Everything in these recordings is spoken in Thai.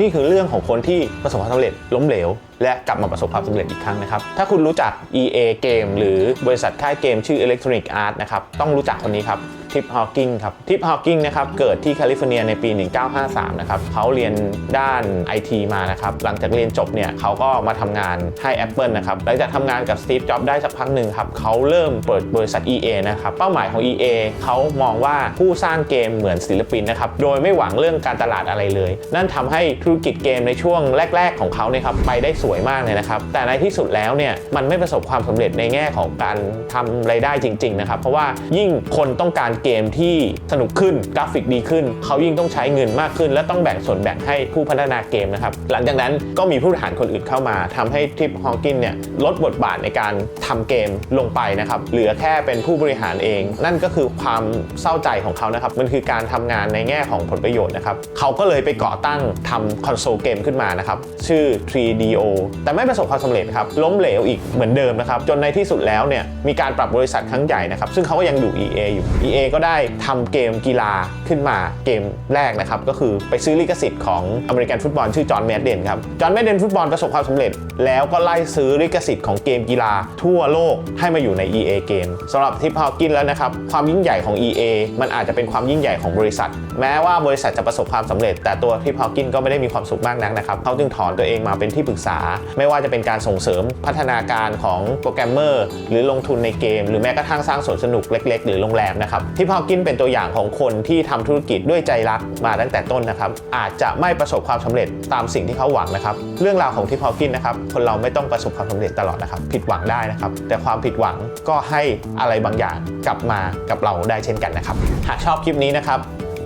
นี่คือเรื่องของคนที่ประสบความสำเร็จล้มเหลว และกลับมาประสบความสำเร็จอีกครั้งนะครับ ถ้าคุณรู้จัก EA เกมหรือบริษัทค่ายเกมชื่อ Electronic Arts นะครับ ต้องรู้จักคนนี้ครับ ทิปฮอ w กิงครับทิปฮอ w กิงนะครับเกิดที่แคลิฟอร์เนียในปี 1953 นะครับเขาเรียนด้าน IT มานะครับหลังจากเรียนจบเนี่ยเขาก็มาทำงานให้ Apple นะครับหลังจากทำงานกับ Steve Jobs ได้สักพักหนึ่งครับเขาเริ่มเปิดบริษัท EA นะครับเป้าหมายของ EA เขามองว่าผู้สร้างเกมเหมือนศิลปินนะครับโดยไม่หวังเรื่องการตลาดอะไรเลย นั่นทำให้ธุรกิจเกมในช่วงแรก ๆ ของเขาเนี่ยครับไปได้สวยมากเลยนะครับแต่ในที่สุดแล้วเนี่ยมันไม่ประสบความสำเร็จในแง่ของการทำรายได้จริงๆนะครับเพราะว่ายิ่งคนต้องการเกมที่สนุกขึ้นกราฟิกดีขึ้น เขายิ่งต้องใช้เงินมากขึ้น และต้องแบ่งส่วนแบ่งให้ผู้พัฒนาเกมนะครับหลังจากนั้นก็มีผู้บริหารคนอื่นเข้ามาทำให้ทิปฮอ w กินเนี่ยลดบทบาทในการทำเกมลงไปนะครับเหลือแค่เป็นผู้บริหารเอง นั่นก็คือความเศร้าใจของเขานะครับมันคือการทำงานในแง่ของผลประโยชน์นะครับเขาก็เลยไปก่อตั้งทำคอนโซลเกมขึ้นมานะครับชื่อ 3DO แต่ไม่ประสบความสำเร็จครับล้มเหลวอีกเหมือนเดิมนะครับจนในที่สุดแล้วเนี่ยมีการปรับบริษัทครั้งใหญ่นะครับซึ่งเขาก็ยังอยู่ EA อยู่ EA ก็ได้ทำเกมกีฬาขึ้นมาเกมแรกนะครับ ก็คือไปซื้อลิขสิทธิ์ของอเมริกันฟุตบอลชื่อจอห์นแมดเดนครับ จอห์นแมดเดนฟุตบอลประสบความสำเร็จ แล้วก็ไล่ซื้อลิขสิทธิ์ของเกมกีฬาทั่วโลกให้มาอยู่ใน EA เกมสำหรับทิปฮาวกินแล้วนะครับ ความยิ่งใหญ่ของ EA มันอาจจะเป็นความยิ่งใหญ่ของบริษัท แม้ว่าบริษัทจะประสบความสำเร็จ แต่ตัวทิปฮาวกินก็ไม่ได้มีความสุขมากนักนะครับเขาจึงถอนตัวเองมาเป็นที่ปรึกษา ไม่ว่าจะเป็นการส่งเสริมพัฒนาการของโปรแกรมเมอร์หรือลงทุนในเกม หรือแม้กระทั่งสร้างสวนสนุกเล็ก ๆ หรือโรงแรมนะครับทปฮาวกินเป็นตัวอย่างของคนที่ทำธุรกิจด้วยใจรักมาตั้งแต่ต้นนะครับ อาจจะไม่ประสบความสำเร็จตามสิ่งที่เขาหวังนะครับ เรื่องราวของทิปฮาวกินนะครับ คนเราไม่ต้องประสบความสำเร็จตลอดนะครับ ผิดหวังได้นะครับ แต่ความผิดหวังก็ให้อะไรบางอย่างกลับมากับเราได้เช่นกันนะครับ หากชอบคลิปนี้นะครับ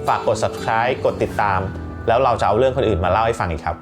ฝากกด subscribe กดติดตาม แล้วเราจะเอาเรื่องคนอื่นมาเล่าให้ฟังอีกครับ